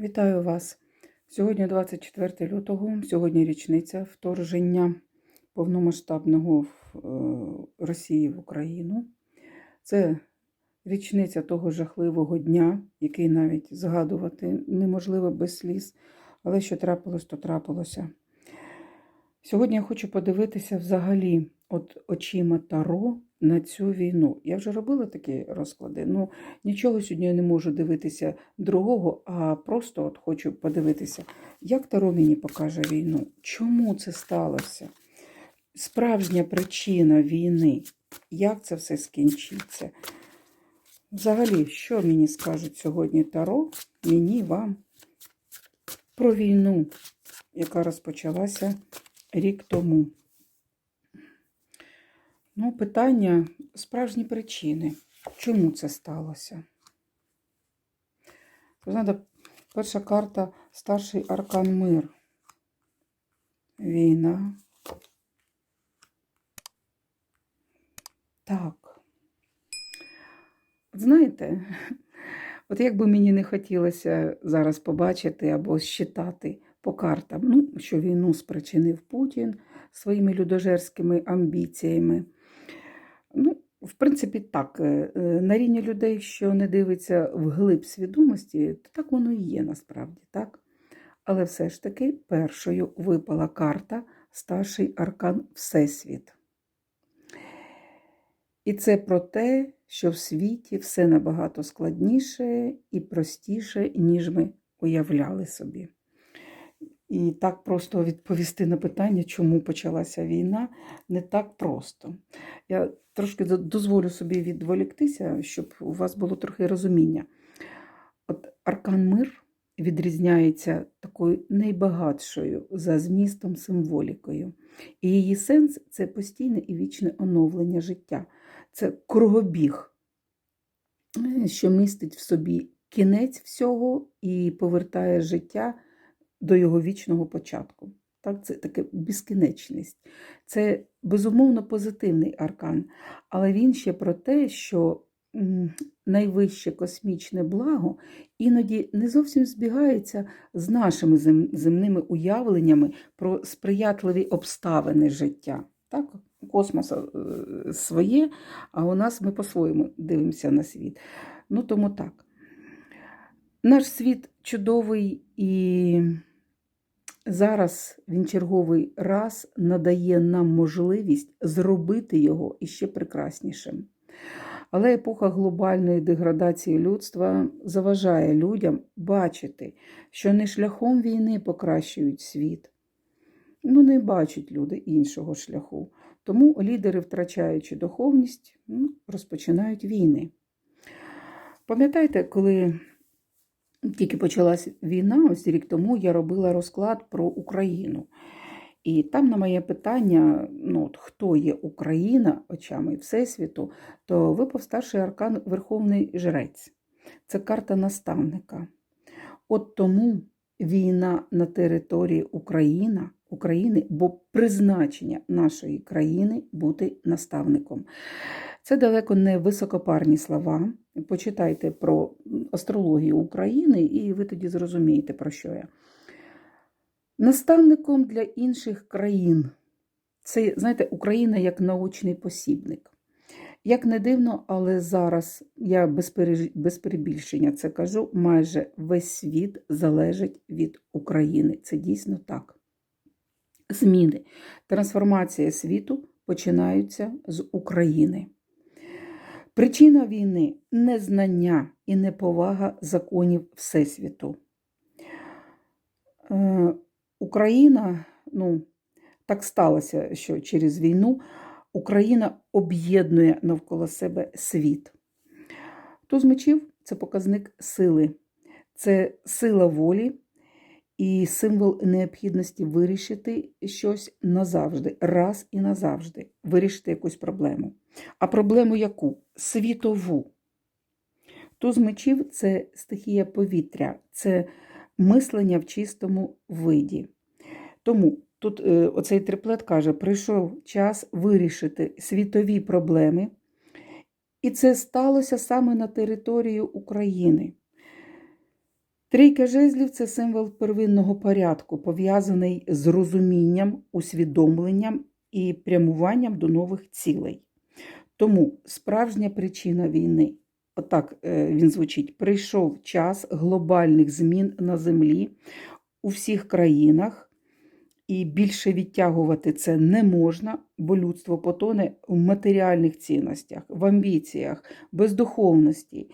Вітаю вас. Сьогодні 24 лютого, сьогодні річниця вторження повномасштабного е, Росії в Україну. Це річниця того жахливого дня, який навіть згадувати неможливо без сліз, але що трапилось, то трапилося. Сьогодні я хочу подивитися взагалі от очима Таро на цю війну. Я вже робила такі розклади. Ну, нічого сьогодні я не можу дивитися другого, а просто от хочу подивитися, як Таро мені покаже війну. Чому це сталося? Справжня причина війни. Як це все скінчиться? Взагалі, що мені скажуть сьогодні Таро, мені вам про війну, яка розпочалася рік тому. Ну, питання справжні причини. Чому це сталося? Знаєте, перша карта старший аркан мир. Війна. Так. Знаєте, от як би мені не хотілося зараз побачити або считати по картам, ну, що війну спричинив Путін своїми людожерськими амбіціями. Ну, в принципі, так, е, е, на рівні людей, що не дивиться в глиб свідомості, то так воно і є насправді, так? Але все ж таки першою випала карта старший аркан Всесвіт. І це про те, що в світі все набагато складніше і простіше, ніж ми уявляли собі. І так просто відповісти на питання, чому почалася війна, не так просто. Я трошки дозволю собі відволіктися, щоб у вас було трохи розуміння. От Аркан Мир відрізняється такою найбагатшою за змістом символікою. І її сенс це постійне і вічне оновлення життя, це кругобіг, що містить в собі кінець всього і повертає життя до його вічного початку. Так, Це таке безкінечність. Це безумовно позитивний аркан, але він ще про те, що найвище космічне благо іноді не зовсім збігається з нашими земними уявленнями про сприятливі обставини життя. Так? Космоса е, своє, а у нас ми по-своєму дивимося на світ. Ну, тому так. Наш світ чудовий і зараз він черговий раз надає нам можливість зробити його іще прекраснішим. Але епоха глобальної деградації людства заважає людям бачити, що не шляхом війни покращують світ. Ну, не бачать люди іншого шляху. Тому лідери, втрачаючи духовність, ну, розпочинають війни. Пам'ятаєте, коли тільки почалась війна, ось рік тому я робила розклад про Україну. І там на моє питання, ну, от, хто є Україна очами Всесвіту, то випав старший аркан Верховний Жрець. Це карта наставника. От тому війна на території Україна, України, бо призначення нашої країни бути наставником. Це далеко не високопарні слова. Почитайте про астрологію України, і ви тоді зрозумієте, про що я. Наставником для інших країн. Це, знаєте, Україна як научний посібник. Як не дивно, але зараз я без перебільшення це кажу, майже весь світ залежить від України. Це дійсно так. Зміни, трансформація світу починаються з України. Причина війни незнання і неповага законів Всесвіту. Е, Україна, ну, так сталося, що через війну Україна об'єднує навколо себе світ. Туз мечів це показник сили, це сила волі і символ необхідності вирішити щось назавжди, раз і назавжди, вирішити якусь проблему. А проблему яку? Світову. Туз мечів це стихія повітря, це мислення в чистому виді. Тому тут е, оцей триплет каже: прийшов час вирішити світові проблеми, і це сталося саме на території України. Трійка жезлів це символ первинного порядку, пов'язаний з розумінням, усвідомленням і прямуванням до нових цілей. Тому справжня причина війни, отак е, він звучить: прийшов час глобальних змін на землі у всіх країнах, і більше відтягувати це не можна, бо людство потоне в матеріальних цінностях, в амбіціях, бездуховності.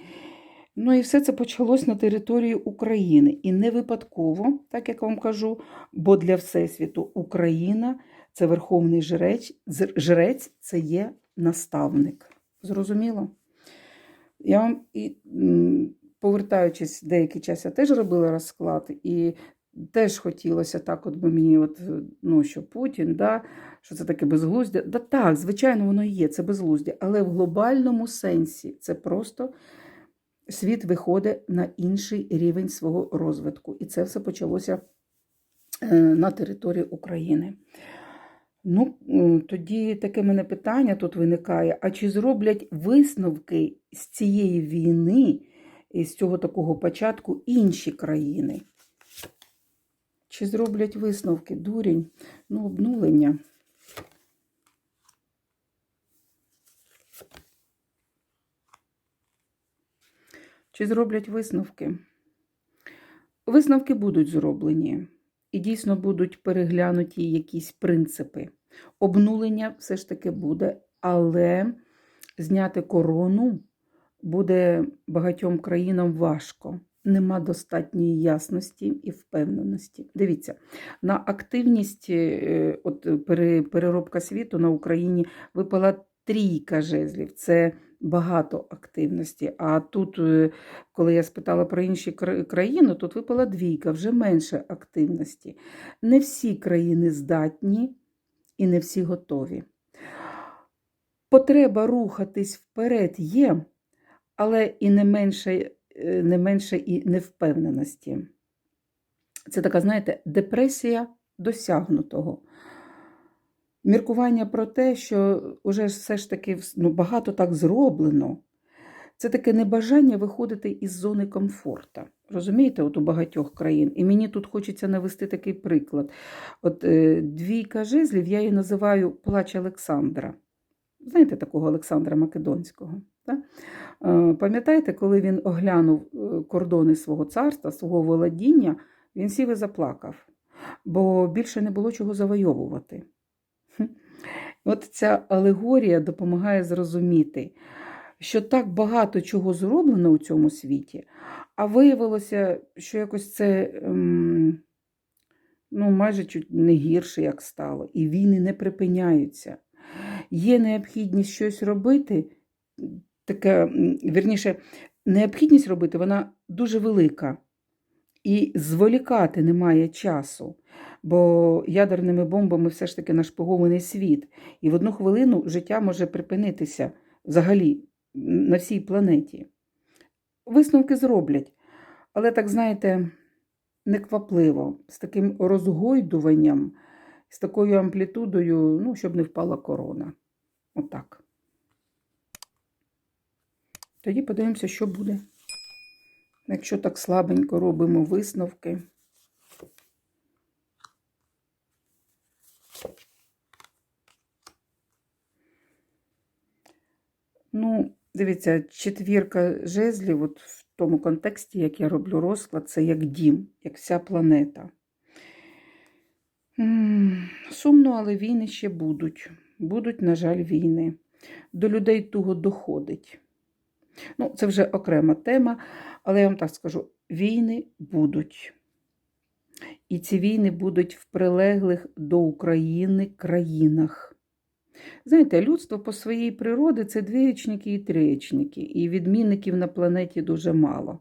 Ну і все це почалось на території України. І не випадково, так як вам кажу, бо для Всесвіту Україна це верховний жрець, жрець це є наставник. Зрозуміло? Я вам і повертаючись деякий час, я теж робила розклад, і теж хотілося так, от би мені, от, ну, що Путін, да, що це таке безглуздя. Да так, звичайно, воно і є, це безглуздя, але в глобальному сенсі це просто світ виходить на інший рівень свого розвитку. І це все почалося е, на території України. Ну, тоді таке мене питання тут виникає: а чи зроблять висновки з цієї війни, з цього такого початку інші країни? Чи зроблять висновки? Дурень, ну, обнулення. Чи зроблять висновки? Висновки будуть зроблені. І дійсно будуть переглянуті якісь принципи. Обнулення все ж таки буде, але зняти корону буде багатьом країнам важко. Нема достатньої ясності і впевненості. Дивіться, на активність е, от, переробка світу на Україні випала трійка жезлів. Це багато активності. А тут, е, коли я спитала про інші країни, тут випала двійка, вже менше активності. Не всі країни здатні і не всі готові. Потреба рухатись вперед є, але і не менше, е, не менше і невпевненості. Це така, знаєте, депресія досягнутого. Міркування про те, що вже все ж таки ну, багато так зроблено. Це таке небажання виходити із зони комфорту. Розумієте, от у багатьох країн. І мені тут хочеться навести такий приклад. От е, двійка жезлів, я її називаю плач Олександра. Знаєте такого Олександра Македонського? Так? Е, Пам'ятаєте, коли він оглянув е, кордони свого царства, свого володіння, він сів і заплакав, бо більше не було чого завойовувати. От ця алегорія допомагає зрозуміти, що так багато чого зроблено у цьому світі, а виявилося, що якось це ем, ну, майже чуть не гірше, як стало, і війни не припиняються. Є необхідність щось робити, така, м, вірніше, необхідність робити, вона дуже велика. І зволікати немає часу, бо ядерними бомбами все ж таки нашпигований світ. І в одну хвилину життя може припинитися взагалі на всій планеті. Висновки зроблять, але так, знаєте, неквапливо, з таким розгойдуванням, з такою амплітудою, ну, щоб не впала корона. Отак. Тоді подивимося, що буде. Якщо так слабенько робимо висновки. Ну, дивіться, четвірка жезлів, от в тому контексті, як я роблю розклад, це як дім, як вся планета. Сумно, але війни ще будуть. Будуть, на жаль, війни. До людей туго доходить. Ну, це вже окрема тема, але я вам так скажу: війни будуть. І ці війни будуть в прилеглих до України країнах. Знаєте, людство по своїй природі це двієчники і триєчники, і відмінників на планеті дуже мало.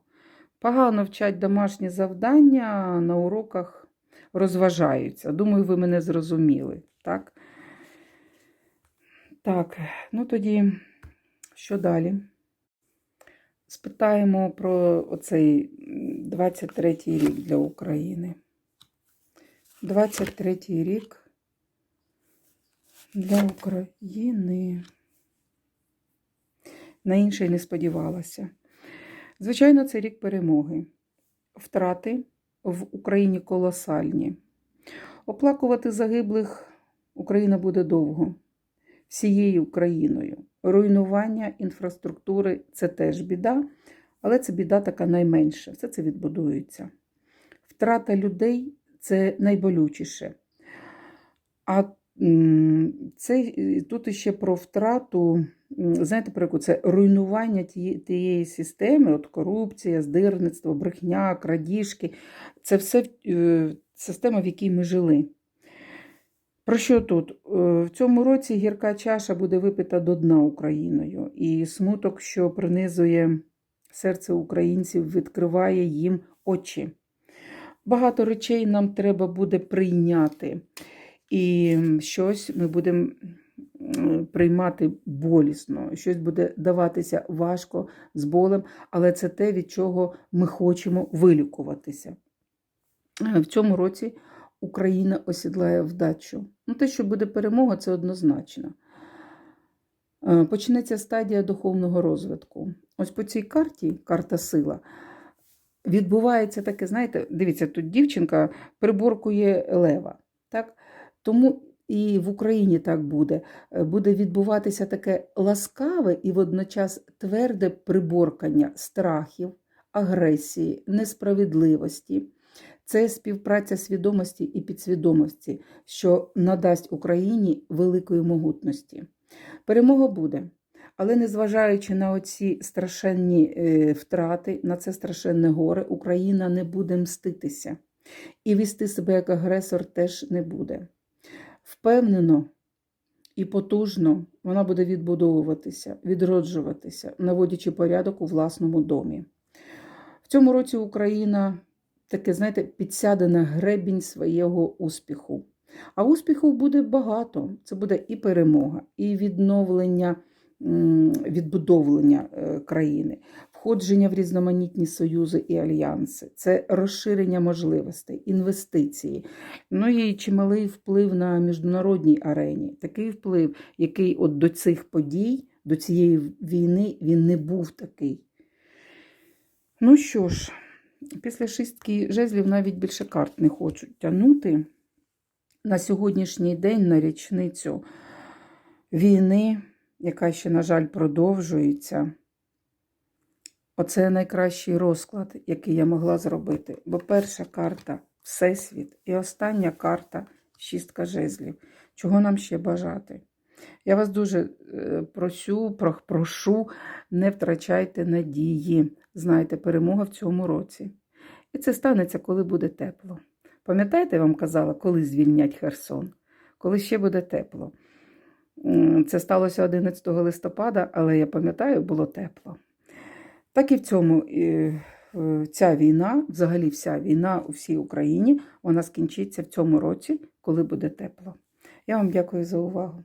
Погано вчать домашні завдання, на уроках розважаються. Думаю, ви мене зрозуміли. Так, так ну тоді, що далі? Спитаємо про оцей 23-й рік для України. 23-й рік для України. На інший не сподівалася. Звичайно, це рік перемоги. втрати в Україні колосальні. Оплакувати загиблих Україна буде довго, всією Україною. Руйнування інфраструктури це теж біда, але це біда така найменша. Все це відбудується. Втрата людей це найболючіше. А це е, тут іще про втрату, знаєте, про яку це руйнування тієї, тієї системи, от корупція, здирництво, брехня, крадіжки. Це все е, система, в якій ми жили. Про що тут? Е, В цьому році гірка чаша буде випита до дна Україною, і смуток, що принизує серце українців, відкриває їм очі. Багато речей нам треба буде прийняти, і щось ми будемо приймати болісно, щось буде даватися важко з болем, але це те, від чого ми хочемо вилікуватися. Е, В цьому році Україна осідлає вдачу. Ну, те, що буде перемога, це однозначно. Е, Почнеться стадія духовного розвитку. Ось по цій карті, карта сила, відбувається таке, знаєте, дивіться, тут дівчинка приборкує лева. Так? Тому і в Україні так буде. Е, Буде відбуватися таке ласкаве і водночас тверде приборкання страхів, агресії, несправедливості. Це співпраця свідомості і підсвідомості, що надасть Україні великої могутності. Перемога буде, але незважаючи на оці страшенні е, втрати, на це страшенне горе, Україна не буде мститися. І вести себе як агресор теж не буде. Впевнено і потужно вона буде відбудовуватися, відроджуватися, наводячи порядок у власному домі. В цьому році Україна таке, знаєте, підсяде на гребінь свого успіху. А успіхів буде багато. Це буде і перемога, і відновлення, відбудовлення е, країни, входження в різноманітні союзи і альянси, це розширення можливостей, інвестиції. Ну і чималий вплив на міжнародній арені. Такий вплив, який от до цих подій, до цієї війни, він не був такий. Ну що ж, після шістки жезлів навіть більше карт не хочуть тягнути. На сьогоднішній день, на річницю війни, яка ще, на жаль, продовжується. Оце найкращий розклад, який я могла зробити. Бо перша карта Всесвіт і остання карта шістка жезлів. Чого нам ще бажати? Я вас дуже е, просю, прошу, не втрачайте надії. Знайте, перемога в цьому році. І це станеться, коли буде тепло. Пам'ятаєте, я вам казала, коли звільнять Херсон? Коли ще буде тепло. Це сталося 11 листопада, але я пам'ятаю, було тепло. Так і в цьому е, ця війна, взагалі вся війна у всій Україні, вона скінчиться в цьому році, коли буде тепло. Я вам дякую за увагу.